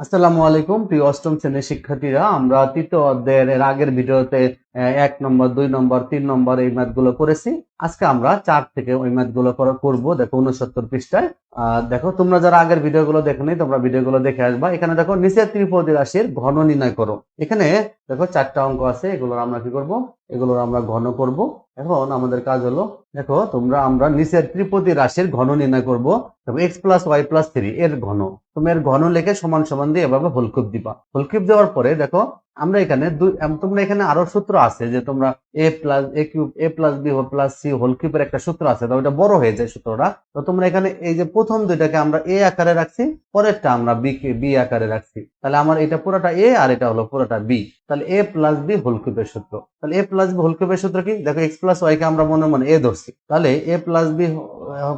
আসসালামু আলাইকুম প্রিয় অষ্টম শ্রেণির শিক্ষার্থীরা। আমরা তৃতীয় অধ্যায়ের আগের ভিডিওতে এক নম্বর, দুই নম্বর, তিন নম্বর এই ম্যাথগুলো করেছি। আজকে আমরা চার থেকে ওই ম্যাথগুলো করা করব। দেখো উনসত্তর পৃষ্ঠায়। দেখো, তোমরা যারা আগের ভিডিও গুলো দেখো নি, তোমরা ভিডিও গুলো দেখে আসবা। এখানে দেখো নিচের ত্রিপদী রাশির ঘন নির্ণয় করো। এখানে দেখো চারটা অঙ্ক আছে, এগুলোর আমরা কি করব? এগুলোর আমরা ঘন করব। এখন আমাদের কাজ হলো, দেখো, তোমরা আমরা নিচের ত্রিপদী রাশির ঘন নির্ণয় করব। X plus Y plus three এর ঘন। তুমি এর ঘন লিখে সমান সমান দিয়ে এভাবে হোলকুপ দিবা। হোলকুপ দেওয়ার পরে দেখো আমরা এখানে তোমরা এখানে আরও সূত্র আছে যে তোমরা A plus A cube A plus B whole plus C whole কিউবের একটা সূত্র আছে, তো ওটা বড় হয়ে যায় সূত্রটা। তো তোমরা এখানে এই যে প্রথম দুইটাকে আমরা এ আকারে রাখছি, পরেরটা আমরা বি বি আকারে রাখছি। তাহলে আমার এটা পুরোটা এ আর এটা হলো পুরোটা বি তাহলে এ প্লাস বি হোল কিউবের সূত্র। তাহলে এ প্লাস বি হোল কিউবের সূত্র কি? দেখো এক্স প্লাস ওয়াই কে আমরা মনে মনে এ ধরছি। তাহলে এ প্লাস বি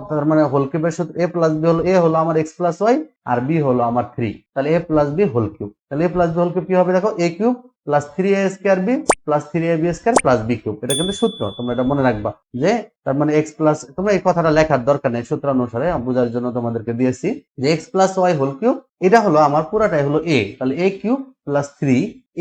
তার মানে হোল কিউবের সূত্র এ প্লাস বি হলো এ হলো আমার এক্স প্লাস ওয়াই আর বি হলো আমার থ্রি তাহলে A plus B whole cube তাহলে A plus B whole cube কি হবে? দেখো A cube plus three A square B plus three A B square plus B cube এটা কিন্তু সূত্র, তোমরা এটা মনে রাখবা যে তার মানে এক্স প্লাস তোমরা এই কথাটা লেখার দরকার নেই সূত্র অনুসারে বোঝার জন্য তোমাদেরকে দিয়েছি যে X plus Y whole cube এটা হলো আমার পুরাটাই হলো এ তাহলে A cube plus three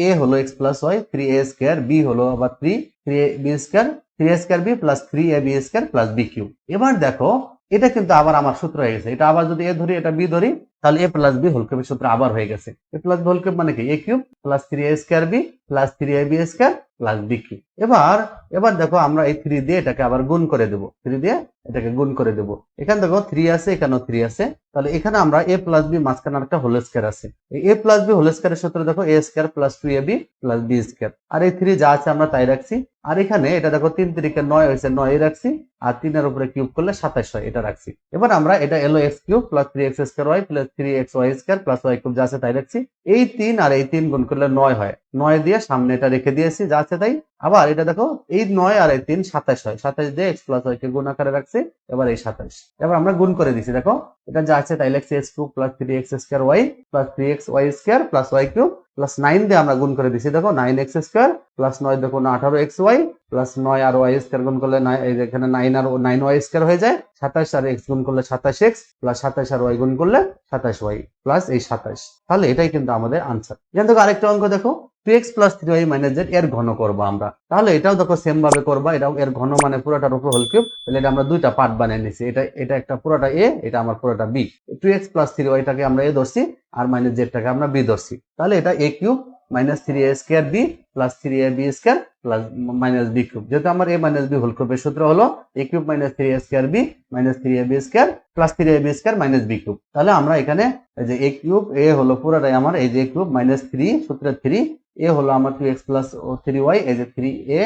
A হলো X plus Y three A square B হলো আবার three three A B square three A square B plus three A B square plus B cube এবার দেখো, এটা কিন্তু আবার আমার সূত্র হয়ে গেছে। এটা আবার যদি এ ধরি, এটা বি ধরি তাহলে এ প্লাস বি হোল কিউবের সূত্র আবার হয়ে গেছে। A plus B whole cube মানে কি? A cube plus three A square B plus three A B square plus B cube এবার এবার দেখো আমরা এই থ্রি দিয়ে এটাকে আবার গুণ করে দেবো। থ্রি দিয়ে এটাকে গুণ করে দেবো। এখানে দেখো থ্রি আছে, এখানেও থ্রি আছে। তাহলে এখানে আমরা এ প্লাস বি মাঝখানে একটা হোল স্কোয়ার আছে। এই এ প্লাস বি হোল স্কোয়ারের সূত্র দেখো a square plus two a b plus b square আর এই থ্রি যা আছে আমরা তাই রাখছি। আর এখানে এটা দেখো তিন তিরিকে নয় হয়েছে নয় রাখছি। আর তিনের উপরে কিউব করলে সাতাশ হয়, এটা রাখছি। এবার আমরা এটা এলো x cube plus three x square y plus three x y square plus y cube যা আছে তাই রাখছি। এই তিন আর এই তিন গুণ করলে নয় হয়। নয় দিয়ে সামনে এটা রেখে দিয়েছি, যা আছে তাই। আবার এটা দেখো এই নয় আর এই তিন সাতাশ হয়। সাতাশ দিয়ে এক্স প্লাস ওয়াই কে গুণ আকারে রাখছি, এবার এই সাতাশ। এবার আমরা গুণ করে দিছি, দেখো। এটা যা আছে তাই লেখছি x cube plus three x square y plus three x y square plus y cube plus nine দিয়ে আমরা গুণ করে দিছি, দেখো। নাইন এক্স স্কোয়ার প্লাস নয় দেখো আঠারো এক্স ওয়াই প্লাস নয় আর ওয়াই স্কোয়ার গুণ করলে এখানে নাইন আর নাইন ওয়াই স্কোয়ার হয়ে যায়, সাতাশ আর এক্স গুণ করলে সাতাশ এক্স প্লাস সাতাশ আর ওয়াই গুণ করলে সাতাশ ওয়াই প্লাস এই সাতাশ। তাহলে এটাই কিন্তু আমাদের আনসার এখান থেকে আরেকটা অঙ্ক দেখো two x plus three y minus z এর ঘন করব আমরা। তাহলে এটাও দেখো সেম ভাবে করবা, এটাও এর ঘন মানে পুরোটার উপর হোল কিউব তাহলে এটা আমরা দুইটা পার্ট বানিয়ে নিছি। এটা এটা একটা পুরোটা এ এটা আমার পুরোটা b two x plus three ওয়াইটাকে আমরা এ ধরছি, আর মাইনাস জেডটাকে আমরা বি ধরছি। তাহলে এটা a cube minus three a square b plus three a b square plus minus b cube যেহেতু আমার এ মাইনাস বি হোল কিউবের সূত্র হলো a cube minus three a square b minus three a b square plus three a b square minus b cube তাহলে আমরা এখানে যে এ cube এ হলো পুরোটাই আমার, এই যে এ কিউব মাইনাস থ্রি সূত্রের থ্রি এ হলো আমার two x plus three y এই যে থ্রি এ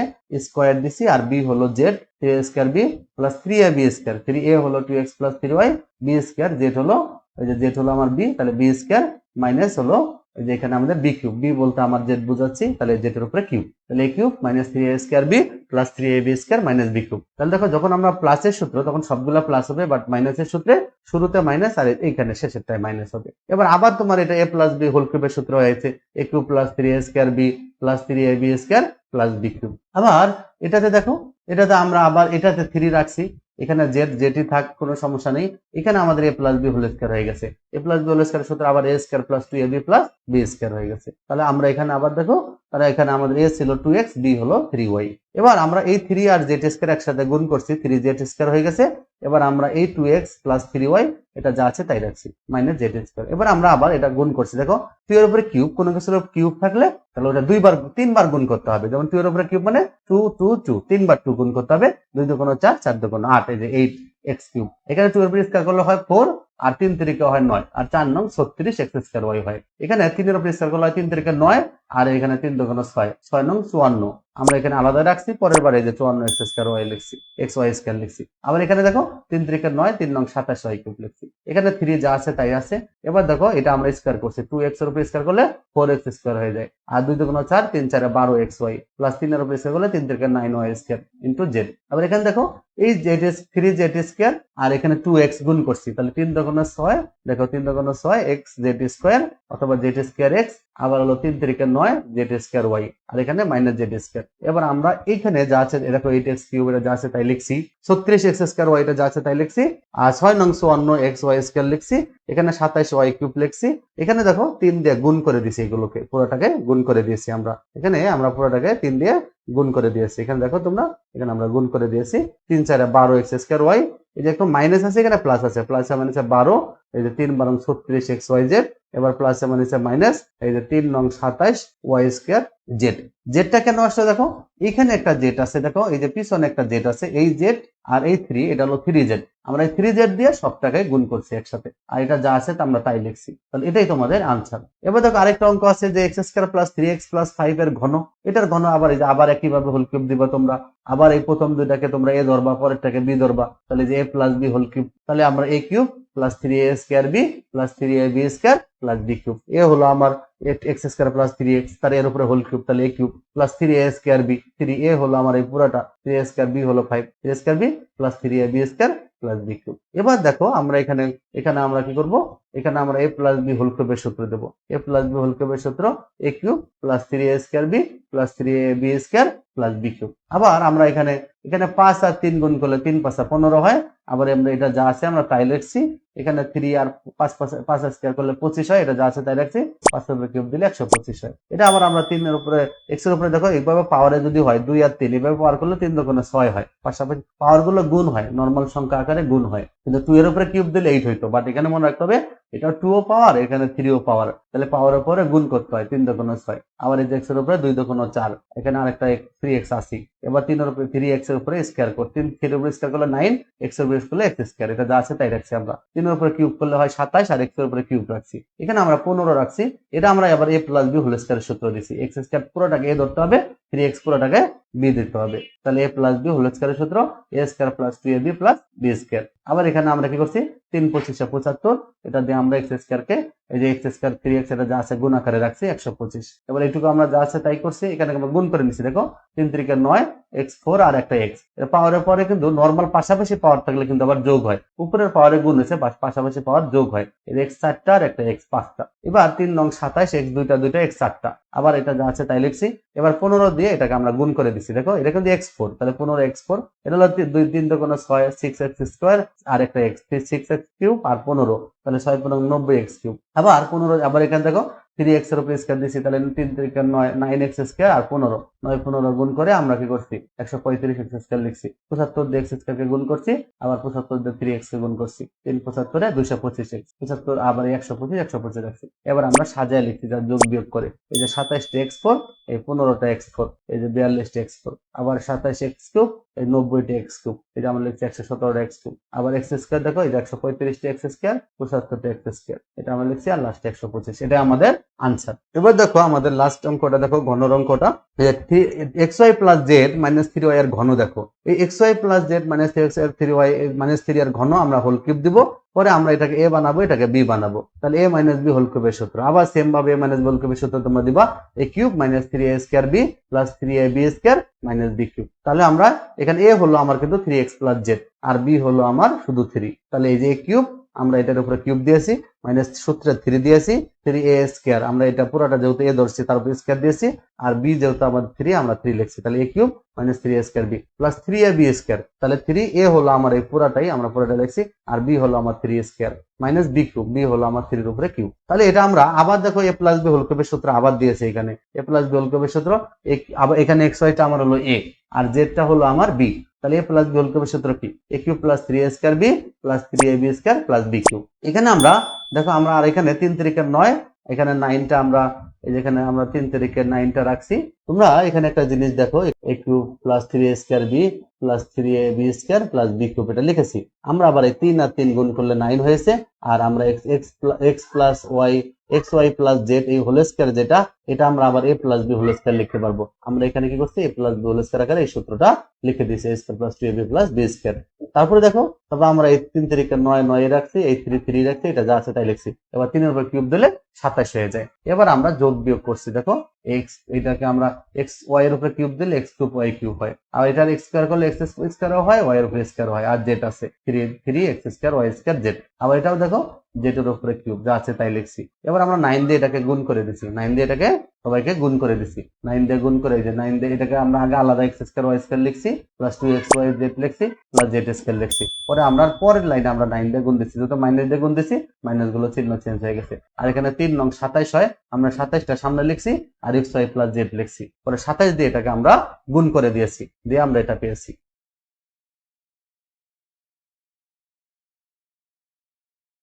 স্কোয়ার দিছি আর বি হলো z three a square b plus three a b square three a হলো two x plus three y b square z হলো, এই যে জেড হলো আমার বি তাহলে বি স্কোয়ার মাইনাস হলো যে এখানে আমাদের বি কিউব বি বলতে আমার জেড বোঝাচ্ছি, তাহলে জেড এর উপরে কিউব তাহলে a cube minus three a square b plus three a b square minus b cube তাহলে দেখো, যখন আমরা প্লাসের সূত্র, তখন সবগুলা প্লাস হবে বাট মাইনাসের সূত্রে শুরুতে মাইনাস আর এইখানে শেষেরটাই মাইনাস হবে। এবার আবার তোমার এটা এ প্লাস বি হোল কিউবের সূত্র হয়েছে। A cube plus three a square b plus three a b square plus b cube আবার এটাতে দেখো, এটাতে আমরা আবার এটাতে থ্রি রাখছি। এখানে জেড জেটি থাক কোনো সমস্যা নেই। এখানে আমাদের a plus b whole square হয়ে গেছে। A plus b whole square সূত্র আবার a square plus two a b plus b square হয়ে গেছে। তাহলে আমরা এখানে আবার দেখো, তাহলে এখানে আমাদের এ ছিল টু এক্স বি হলো থ্রি ওয়াই এবার আমরা এই থ্রি আর জেড স্কোয়ার একসাথে গুণ করছি থ্রি জেড স্কোয়ার হয়ে গেছে। এবার আমরা এই two x plus three y এটা যা আছে তাই রাখছি মাইনাস জেড স্কোয়ার এবার আমরা আবার এটা গুণ করছি, দেখো টু এর উপরে কিউব কোনো কিছুর কিউব থাকলে, তাহলে ওটা দুইবার, তিনবার গুণ করতে হবে। যেমন টু এর উপরে কিউব মানে টু টু টু তিনবার টু গুণ করতে হবে, দুই দুগুণ চার চার দুগুণ আট, এই যে এইট এক্স কিউব এখানে টু এর উপরে স্কোয়ার করলে হয় ফোর আর তিন তারিখে হয় নয়, আর চার নং ছত্রিশ এক্স স্কোয়ার ওয়াই হয়। এখানে তিনের উপরে স্কোয়ার করলে হয় তিন তারিখে নয় আর এখানে তিন দুগুণ ছয় ছয় নং চুয়ান্ন। আমরা এখানে আলাদা রাখছি, পরের বারে যে চুয়ান্ন এক্স স্কোয়ার ওয়াই লিখছি, এক্স ওয়াই স্কোয়ার লিখছি। আবার এখানে দেখো, তিন তারিখের নয়, তিন নং সাতাশ ওয়াই কিউব লিখছি। এখানে থ্রি যা আছে তাই আছে। এবার দেখো, এটা আমরা স্কোয়ার করছি। টু এক্সের উপরে স্কোয়ার করলে ফোর এক্স স্কোয়ার হয়ে যায়। আর দুই দুগুণ চার, তিন চারে বারো এক্স ওয়াই। প্লাস তিনের উপরে স্কোয়ার করলে তিন তারিখের nine y square into z আবার এখানে দেখো, এই জেড থ্রি জেড স্কোয়ার আর এখানে টু এক্স গুণ করছি, তাহলে তিন দোকানো ছয়, দেখো তিন দোকানো ছয় এক্স জেড স্কোয়ার অথবা জেড স্কোয়ার এক্স আবার হলো তিন তিরিকে নয় জেড স্কোয়ার ওয়াই আর এখানে মাইনাস জেড স্কোয়ার এবার আমরা এখানে যা আছে দেখো এইট এক্স কিউব এটা যা আছে তাই লিখছি, ছত্রিশ এক্স স্কোয়ার ওয়াইটা যা আছে তাই লিখছি, আর ছয় নং চুয়ান্ন এক্স ওয়াই স্কোয়ার লিখছি, এখানে সাতাইশ ওয়াই কিউব লিখছি। এখানে দেখো তিন দিয়ে গুণ করে দিছি এগুলোকে, পুরোটাকে গুণ করে দিয়েছি আমরা। এখানে আমরা পুরোটাকে তিন দিয়ে গুণ করে দিয়েছি। এখানে দেখো তোমরা এখানে আমরা গুণ করে দিয়েছি তিন চারে বারো এক্স স্কোয়ার ওয়াই। এই যে একটু মাইনাস আছে, এখানে প্লাস আছে। প্লাস হচ্ছে বারো। এই যে তিন বারো ছত্রিশ এক্স ওয়াই জেড। এবার প্লাস হচ্ছে মাইনাস এই যে তিন নং সাতাইশ ওয়াই স্কোয়ার জেড। জেডটা কেন আসছে দেখো? এখানে একটা জেড আছে, দেখো। এই যে পিছনে একটা জেড আছে, এই জেড আর এই থ্রি এটা হলো থ্রি জেড। আমরা এই থ্রি জেড দিয়ে সবটাকে গুণ করছি একসাথে। আর এটা যা আছে তা আমরা তাই লিখছি। তাহলে এটাই তোমাদের আনসার এবার দেখো আরেকটা অঙ্ক আছে যে x square plus three x plus five এর ঘন। এটার ঘন আবার এই যে আবার একইভাবে হোল কিউব দিবা তোমরা। আবার এই প্রথম দুইটাকে তোমরা এ ধরবা, পরেরটাকে বি ধরবা। তাহলে যে a plus b whole cube তাহলে আমরা a cube plus three a square b plus three a b square plus b cube a হলো আমার x square plus three x তার এর উপরে হোল কিউব তাহলে a cube plus three a square b three a হলো আমার এই পুরাটা থ্রি এ স্কোয়ার বি হলো five three square b plus three a b square plus b cube এবার দেখো আমরা এখানে এখানে আমরা কি করব? এখানে আমরা এ প্লাস বি হোল কিউবের সূত্র দেবো। এ প্লাস বি হোল কিউবের সূত্র a cube plus three a square b plus three a b square plus b cube আবার আমরা এখানে এখানে পাঁচ আর তিন গুণ করলে তিন পাঁচা পনেরো হয়। আবার আমরা এটা যা আছে আমরা তাই লিখছি। এখানে থ্রি আর পাঁচ পাঁচ স্কোয়ার করলে পঁচিশ হয়, এটা যা আছে তাই রাখছি উপরে কিউব দিলে একশো পঁচিশ হয়। এটা আবার আমরা তিনের উপরে এক্সের উপরে দেখো, এইভাবে পাওয়ারে যদি হয় দুই আর তিন, এইভাবে পাওয়ার করলে তিন দোকানে ছয় হয়। পাশাপাশি পাওয়ারগুলো গুণ হয় নর্মাল সংখ্যা আকারে গুণ হয়। কিন্তু টু এর উপরে কিউব দিলে এইট হইতো। বাট এখানে মনে রাখতে হবে এটা টু ও পাওয়ার এখানে থ্রি ও পাওয়ার তাহলে পাওয়ার উপরে গুণ করতে হয়, তিন দোকানে ছয়। আবার এই এক্স উপরে দুই দোকানো চার। এখানে আরেকটা থ্রি এক্স আশি। এবার তিনের উপরে থ্রি এক্সের উপরে স্কোয়ার কর তিন থ্রির উপরে স্কোয়ার করলে নাইন এক্সের উপরে করলে এক্স স্কোয়ার এটা যা আছে তাই রাখছি আমরা। তিনের উপরে কিউব করলে হয় সাতাইশ আর এক্সের উপরে কিউব রাখছি। এখানে আমরা পনেরো রাখছি। এটা আমরা এবার এ প্লাস বি হোল স্কোয়ারের সূত্র দিচ্ছি এক্স স্কোয়ার পুরোটাকে এ ধরতে হবে থ্রি এক্স পুরোটাকে বি দিতে হবে। তাহলে এ প্লাস বি হোল স্কোয়ারের সূত্র a square plus two a b plus b square আবার এখানে আমরা কি করছি? তিন পঁচিশে পঁচাত্তর, এটা দিয়ে আমরা এক্স স্কোয়ারকে এই যে এক্স স্কোয়ার থ্রি এক্স এটা যা আছে গুণ আকারে রাখছি একশো পঁচিশ। এবার এইটুকু আমরা যা আছে তাই করছি, এখানে আমরা গুণ করে নিচ্ছি দেখো, তিন তিরিকে নয় এক্স ফোর আর একটা এক্স এটা পাওয়ারের পরে কিন্তু নর্মাল পাশাপাশি পাওয়ার থাকলে কিন্তু আবার যোগ হয়। উপরের পাওয়ারে গুণ হয়েছে পাশাপাশি পাওয়ার যোগ হয়। এর এক্স চারটা আর একটা এক্স পাঁচটা। এবার তিন নং সাতাইশ এক্স দুইটা দুইটা এক্স চারটা। আবার এটা যা আছে তাই লিখছি। এবার পনেরো দিয়ে এটাকে আমরা গুণ করে দিচ্ছি দেখো, এটা কিন্তু এক্স ফোর তাহলে পনেরো এক্স ফোর এটা হলো দুই তিন তো কোনো ছয় সিক্স এক্স স্কোয়ার আর একটা এক্স সিক্স এক্স কিউব আর পনেরো। তাহলে ছয় পনেরো নব্বই এক্স কিউব আবার পনেরো আবার এখানে দেখো থ্রি এক্সের উপরে স্কোয়ার দিচ্ছি তাহলে তিন তিরিকে নয় নাইন এক্স স্কোয়ার আর পনেরো। নয়, পনেরো গুণ করে আমরা কি করছি? একশো পঁয়ত্রিশ এক্স স্কোয়ার লিখছি। পঁচাত্তর দিয়ে এক্স স্কোয়ার কে গুণ করছি, আবার পঁচাত্তর দিয়ে থ্রি এক্স কে গুণ করছি। তিন পঁচাত্তরে দুইশো পঁচিশ এক্স পঁচাত্তর আবার একশো পঁচিশ একশো পঁচিশ রাখছি। এবার আমরা সাজায় লিখছি যার যোগ বিয়োগ করে। এই যে সাতাইশটা এক্স ফোর এই পনেরোটা এক্স ফোর এই যে বিয়াল্লিশটা এক্স ফোর আবার সাতাইশ এক্স কিউব এই নব্বইটা এক্স কিউব এটা আমরা লিখছি একশো সতেরোটা এক্স কিউব আবার এক্স স্কোয়ার দেখো, এই যে একশো পঁয়ত্রিশটা এক্স স্কোয়ার পঁচাত্তরটা এক্স স্কোয়ার এটা আমরা লিখছি, আর লাস্ট একশো পঁচিশ। এটা আমাদের আনসার। এবার দেখো আমাদের লাস্ট অঙ্কটা, দেখো ঘনর অঙ্কটা। X y plus z minus three y এর ঘন দেখো। এই x y plus z minus three x three y minus three এর ঘন আমরা হোল কিউব দিব। পরে আমরা এটাকে এ বানাবো, এটাকে বি বানাবো। তাহলে এ মাইনাস বি হোল কিউবের সূত্র। আবার সেম ভাবে এ মাইনাস বি হোল কিউবের সূত্র তোমরা দিবা। A cube minus three a square b plus three a b square minus b cube তাহলে আমরা, এখানে এ হলো আমার কিন্তু থ্রি এক্স প্লাস জেড আর বি হলো আমার শুধু থ্রি তাহলে এই যে এ কিউব আমরা এটার উপরে কিউব দিয়েছি মাইনাস সূত্রে থ্রি দিয়েছি থ্রি এ স্কোয়ার আমরা এটা পুরোটা যেহেতু এ ধরছি তার উপর স্কোয়ার দিয়েছি, আর বি যেহেতু আমাদের থ্রি আমরা থ্রি লিখছি। তাহলে a cube minus three a square b plus three a b square তাহলে থ্রি এ হলো আমার এই পুরাটাই, আমরা পুরোটা লিখছি, আর বি হলো আমার three square minus b cube b হলো আমার থ্রির উপরে কিউব তাহলে এটা আমরা আবার দেখো এ প্লাস বি হোল কিউবের সূত্র আবার দিয়েছে এখানে। এ প্লাস বি হোল কিউবের সূত্র এখানে এক্স ওয়াইটা আমার হলো এ আর জেডটা হলো আমার বি তাহলে এ প্লাস বি হোল কিউবের সূত্র কি? A cube plus three a square b plus three a b square plus b cube এখানে আমরা, দেখো আমরা আর এখানে তিন তারিখের নয়, এখানে নাইনটা আমরা, এই যেখানে আমরা তিন তারিখের নাইনটা রাখছি তোমরা এখানে একটা জিনিস দেখো a cube plus three a square b plus three a b square plus b cube এটা লিখেছি। আমরা আবার এই তিন আর তিন গুণ করলে নাইন হয়েছে, আর আমরা x x plus y x y plus z এই হোল স্কোয়ার যেটা, এটা আমরা আবার a plus b whole square লিখতে পারব। আমরা এখানে কি করছি? A plus b whole square আকারে এই সূত্রটা লিখে দিয়েছি a square plus two a b plus b square তারপরে দেখো, তারপর আমরা এই তিন তারিখের নয় নয় রাখছি, এই থ্রি থ্রি রাখছি, এটা যা আছে তাই লিখছি। এবার তিনের উপর কিউব দিলে সাতাশ হয়ে যায়। এবার আমরা যোগ বিয়োগ করছি, দেখো। এক্স এটাকে আমরা এক্স ওয়াই এর উপরে কিউব দিলে এক্স কিউব ওয়াই কিউব হয়। আর এটার এক্স স্কোয়ার করলে এক্স স্কোয়ার হয় ওয়াই এর উপরে স্কোয়ার হয়, আর জেড আছে। Three three X square Y square Z আবার এটাও দেখো এর উপরে কিউব যা আছে তাই লিখছি। এবার আমরা নাইন দিয়ে এটাকে গুণ করে দিছি। নাইন দিয়ে এটাকে সবাইকে গুণ করে দিছি। নাইন দিয়ে গুণ করে নাইন দিয়ে এটাকে আমরা আগে আলাদা এক্স স্কোয়ার ওয়াই স্কোয়ার লিখছি plus two x y z লিখছি প্লাস জেড স্কোয়ার লিখছি। পরে আমরা পরের লাইনে আমরা নাইন দিয়ে গুণ দিচ্ছি যেহেতু মাইনাস দিয়ে গুণ দিছি মাইনাসগুলো চিহ্ন চেঞ্জ হয়ে গেছে। আর এখানে তিন নং সাতাইশ হয়, আমরা সাতাইশটা সামনে লিখছি, আর এক্স ওয়াই প্লাস জেড লিখছি। পরে সাতাইশ দিয়ে এটাকে আমরা গুণ করে দিয়েছি। দিয়ে আমরা এটা পেয়েছি।